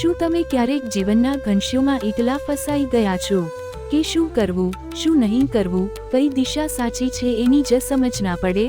શું તમે ક્યારેક જીવનના ઘંશ્યોમાં એકલા ફસાઈ ગયા છો? કે શું કરવું, શું નહીં કરવું, કઈ દિશા સાચી છે એની જ સમજ ના પડે?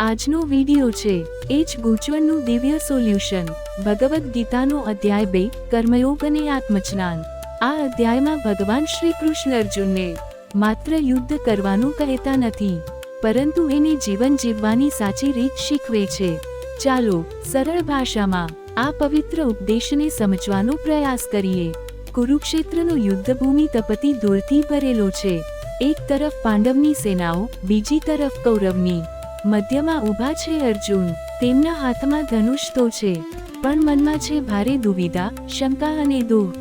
આજનો વીડિયો છે, એ જ ગૂંચવણનું દિવ્ય સોલ્યુશન, ભગવદ્ ગીતાનો અધ્યાય બે, કર્મયોગ અને આત્મજ્ઞાન. આ અધ્યાયમાં ભગવાન શ્રી કૃષ્ણ અર્જુનને માત્ર યુદ્ધ કરવાનું કહેતા નથી, પરંતુ એને જીવન જીવવાની સાચી રીત શીખવે છે. ચાલો, સરળ ભાષામાં આ પવિત્ર ઉપદેશને સમજવાનો પ્રયાસ કરીએ. કુરુક્ષેત્રનો યુદ્ધભૂમિ તપતી ધૂળથી ભરેલો છે. એક તરફ પાંડવની સેનાઓ, બીજી તરફ કૌરવની. મધ્યમાં ઊભા છે અર્જુન. તેમના હાથમાં ધનુષ તો છે. પણ મનમાં છે ભારે દુવિધા, શંકા અને દુઃખ.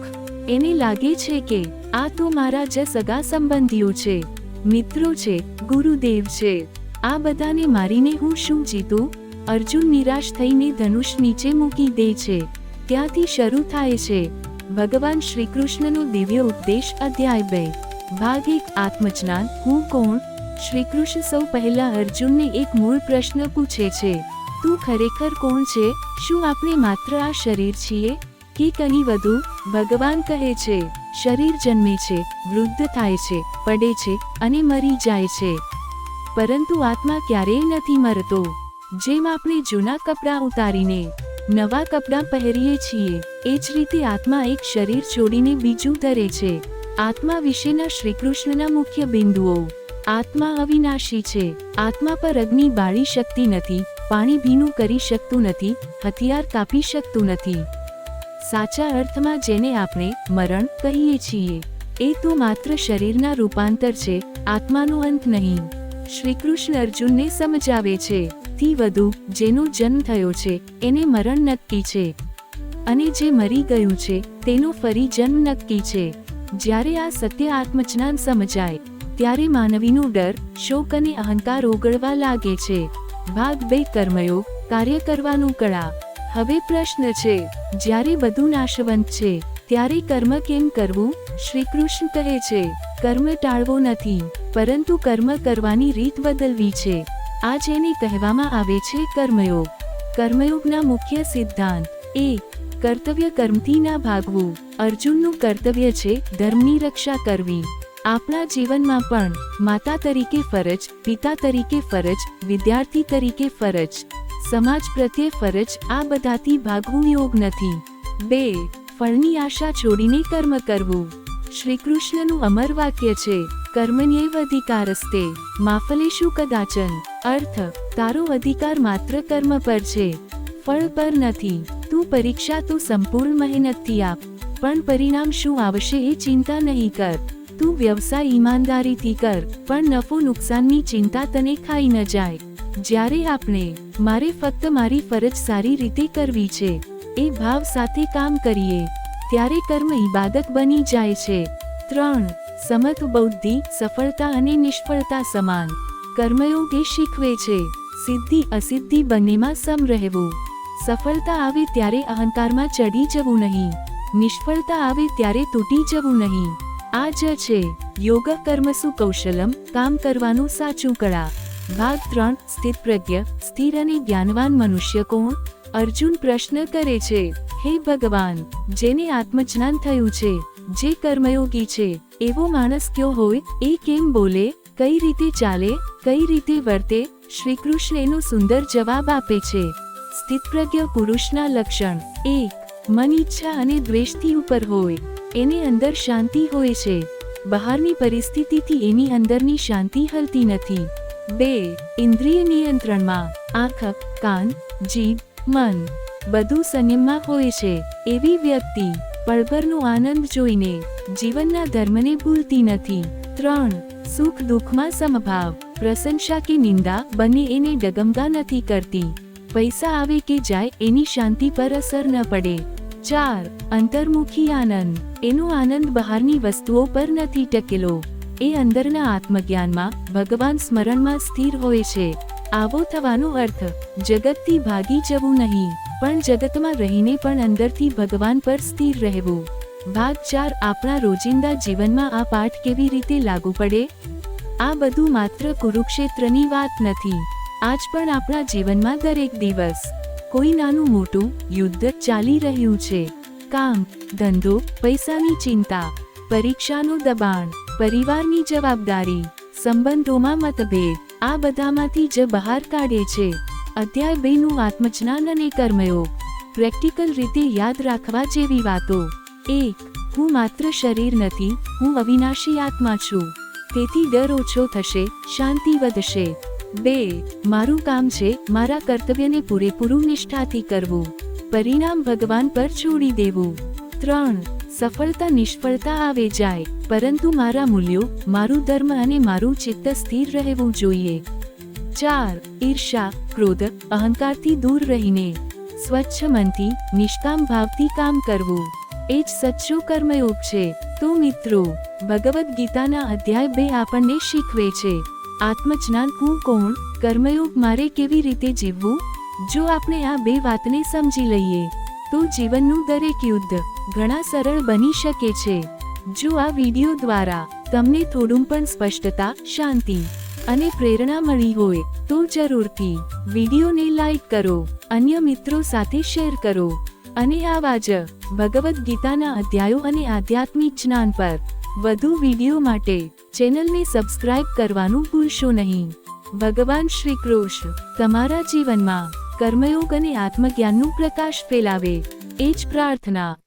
એને લાગે છે કે, આ તો મારા જ સગા સંબંધીઓ છે. મિત્રો છે, ગુરુદેવ છે. આ બધાને મારીને હું શું જીતું? અર્જુન નિરાશ થઈને ધનુષ નીચે મૂકી દે છે. ત્યાંથી શરૂ થાય છે. ભગવાન શ્રીકૃષ્ણનો દિવ્ય ઉપદેશ અધ્યાય બે. ભાગ એક, આત્મજ્ઞાન. હું કોણ? શ્રીકૃષ્ણ સૌ પહેલા અર્જુનને એક મૂળ પ્રશ્ન પૂછે છે. તું ખરેખર કોણ છે? શું આપણે માત્ર આ શરીર છીએ? કે કંઈ વધુ? ભગવાન કહે છે, શરીર જન્મે છે, વૃદ્ધ થાય છે, પડે છે અને મરી જાય છે. પરંતુ આત્મા ક્યારેય નથી મરતો. જેમ આપણે જૂના કપડાં ઉતારીને નવા કપડાં પહેરીએ છીએ, એ જ રીતે આત્મા એક શરીર છોડીને બીજું ધરે છે. આત્મા વિશેના શ્રીકૃષ્ણના મુખ્ય બિંદુઓ. આત્મા અવિનાશી છે. આત્મા પર અગ્નિ બાળી શકતી નથી, પાણી ભીનું કરી શકતું નથી, હથિયાર કાપી શકતું નથી. સાચા અર્થમાં જેને આપણે મરણ કહીએ છીએ, એ તો માત્ર શરીરના રૂપાંતર છે, આત્માનો અંત નહીં. શ્રીકૃષ્ણ અર્જુનને સમજાવે છે. થી વધુ, જેનો જન્મ થયો છે, એને મરણ નક્કી છે. અને જે મરી ગયું છે, તેનો ફરી જન્મ નક્કી છે. જ્યારે આ સત્ય આત્મજ્ઞાન સમજાય, ત્યારે માનવીનો ડર, શોક અને અહંકાર ઓગળવા લાગે છે. ભાગ બે કર્મયોગ કાર્ય કરવાનું કળા. હવે પ્રશ્ન છે, જ્યારે બધું નાશવંત છે, ત્યારે કર્મ કેમ કરવું? શ્રી કૃષ્ણ કહે છે, કર્મ ટાળવો નથી, પરંતુ કર્મ કરવાની રીત બદલવી છે. આ જેને કહેવામાં આવે છે કર્મયોગ. કર્મયોગના મુખ્ય સિદ્ધાંત. એક કર્તવ્ય કર્મથી ના ભાગવું. અર્જુનનું કર્તવ્ય છે ધર્મની રક્ષા કરવી. આપણા જીવનમાં પણ, માતા તરીકે ફરજ, પિતા તરીકે ફરજ, વિદ્યાર્થી તરીકે ફરજ, સમાજ પ્રત્યે ફરજ, આ બધાથી ભાગવું યોગ નથી. બે, ફળની આશા છોડીને કર્મ કરવું. શ્રી કૃષ્ણનું અમર વાક્ય છે કર્મણ્યેવ અધિકારસ્તે માફલેશુ કદાચન અર્થ તારો અધિકાર માત્ર કર્મ પર છે ફળ પર નથી તું પરીક્ષા તું સંપૂર્ણ મહેનતથી આપ પણ પરિણામ શું આવશે એ ચિંતા નહીં કર તું વ્યવસાય ઈમાનદારીથી કર પણ નફો નુકસાનની ચિંતા તને ખાઈ ન જાય જ્યારે આપણે મારે ફક્ત મારી ફરજ સારી રીતે કરવી છે એ ભાવ સાથે કામ કરીએ ત્યારે કર્મ ઈબાદત બની જાય છે ત્રણ, સમત બૌદ્ધિ, સફળતા અને નિષ્ફળતા સમાન. કર્મયોગ એ શીખવે છે. સિદ્ધિ અસિદ્ધિ બંનેમાં સમ રહેવું. સફળતા આવે ત્યારે અહંકારમાં ચડી જવું નહીં. નિષ્ફળતા આવે ત્યારે તૂટી જવું નહીં. આ જ છે. યોગ કર્મસુ કૌશલમ, કામ કરવાનું સાચું કળા. ભાગ ત્રણ, સ્થિત પ્રજ્ઞ, સ્થિર અને જ્ઞાનવાન મનુષ્ય કોણ? અર્જુન પ્રશ્ન કરે છે, હે ભગવાન, જેને આત્મજ્ઞાન થયું છે, જે કર્મયોગી છે, એવો માણસ કયો હોય, એ કેમ બોલે, કઈ રીતે ચાલે, કઈ રીતે વર્તે શ્રી કૃષ્ણ એનો સુંદર જવાબ આપે છે. સ્થિતપ્રજ્ઞ પુરુષના લક્ષણ, એક, મન ઈચ્છા અને દ્વેષથી ઉપર હોય, એને અંદર શાંતિ હોય છે. બહારની પરિસ્થિતિથી એની અંદરની શાંતિ હલતી નથી. બે, ઇન્દ્રિય નિયંત્રણમાં, આંખ, કાન, જીભ મન. બધું સંયમમાં હોય છે એવી વ્યક્તિ પળભરનો આનંદ જોઈને જીવનના ધર્મને ભૂલતી નથી. ત્રણ. સુખ દુઃખમાં સમભાવ. પ્રશંસા કે નિંદા બંને એને ડગમગા નથી કરતી. પૈસા આવે કે જાય એની શાંતિ પર અસર ન પડે. ચાર. અંતર્મુખી આનંદ. એનો આનંદ બહારની વસ્તુઓ પર નથી ટકેલો. એ અંદરના આત્મજ્ઞાનમાં ભગવાન સ્મરણમાં સ્થિર હોય છે. આવો થવાનો અર્થ, જગતથી ભાગી જવું નહીં, પણ જગતમાં રહીને પણ અંદરથી ભગવાન પર સ્થિર રહેવું. ભાગ ચાર, આપણા રોજિંદા જીવનમાં આ પાઠ કેવી રીતે લાગુ પડે? આ બધું માત્ર કુરુક્ષેત્રની વાત નથી. આજ પણ આપણા જીવનમાં દરેક દિવસ, કોઈ નાનું મોટું યુદ્ધ ચાલી રહ્યું છે. કામ, ધંધો, પૈસાની ચિંતા, પરીક્ષાનું દબાણ, પરિવારની જવાબદારી, સંબંધોમાં મતભેદ આ બધામાંથી જ બહાર કાઢે છે. અધ્યાય બે નું આત્મજ્ઞાન અને કર્મયોગ. પ્રેક્ટિકલ રીતે યાદ રાખવા જેવી વાતો. એક, હું માત્ર શરીર નથી, હું અવિનાશી આત્મા છું. તેથી ડર ઓછો થશે, શાંતિ વધશે. બે, મારું કામ છે, મારા કર્તવ્યને પૂરેપૂરું નિષ્ઠાથી કરવું. પરિણામ ભગવાન પર છોડી દેવું. ત્રણ સફળતા નિષ્ફળતા આવે જાય, પરંતુ મારા મૂલ્યો, મારું ધર્મ અને મારું ચિત્ત સ્થિર રહેવું જોઈએ. ચાર, ઈર્ષા, ક્રોધ, અહંકારથી દૂર રહીને. સ્વચ્છ મનથી, નિષ્કામ ભાવથી કામ કરવું. એ જ સચ્ચો કર્મયોગ છે. તો મિત્રો, ભગવદ્ ગીતાના અધ્યાય બે આપણને શીખવે છે. આત્મજ્ઞાન હું કોણ? કર્મયોગ મારે કેવી રીતે જીવવું? જો આપણે આ બે વાતને સમજી લઈએ તો જીવનનું દરેક યુદ્ધ ઘણા સરળ બની શકે છે. જો આ વિડિયો દ્વારા તમને થોડું પણ સ્પષ્ટતા, શાંતિ અને પ્રેરણા મળી હોય, તો જરૂરથી વિડીયોને લાઈક કરો, અન્ય મિત્રો સાથે શેર કરો અને આવા જ ભગવદ્ ગીતાના અધ્યાયો અને આધ્યાત્મિક જ્ઞાન પર વધુ વીડિયો માટે ચેનલને સબસ્ક્રાઇબ કરવાનું ભૂલશો નહીં. ભગવાન શ્રી કૃષ્ણ, તમારા જીવનમાં કર્મયોગ અને આત્મજ્ઞાનનું પ્રકાશ ફેલાવે. એ જ પ્રાર્થના.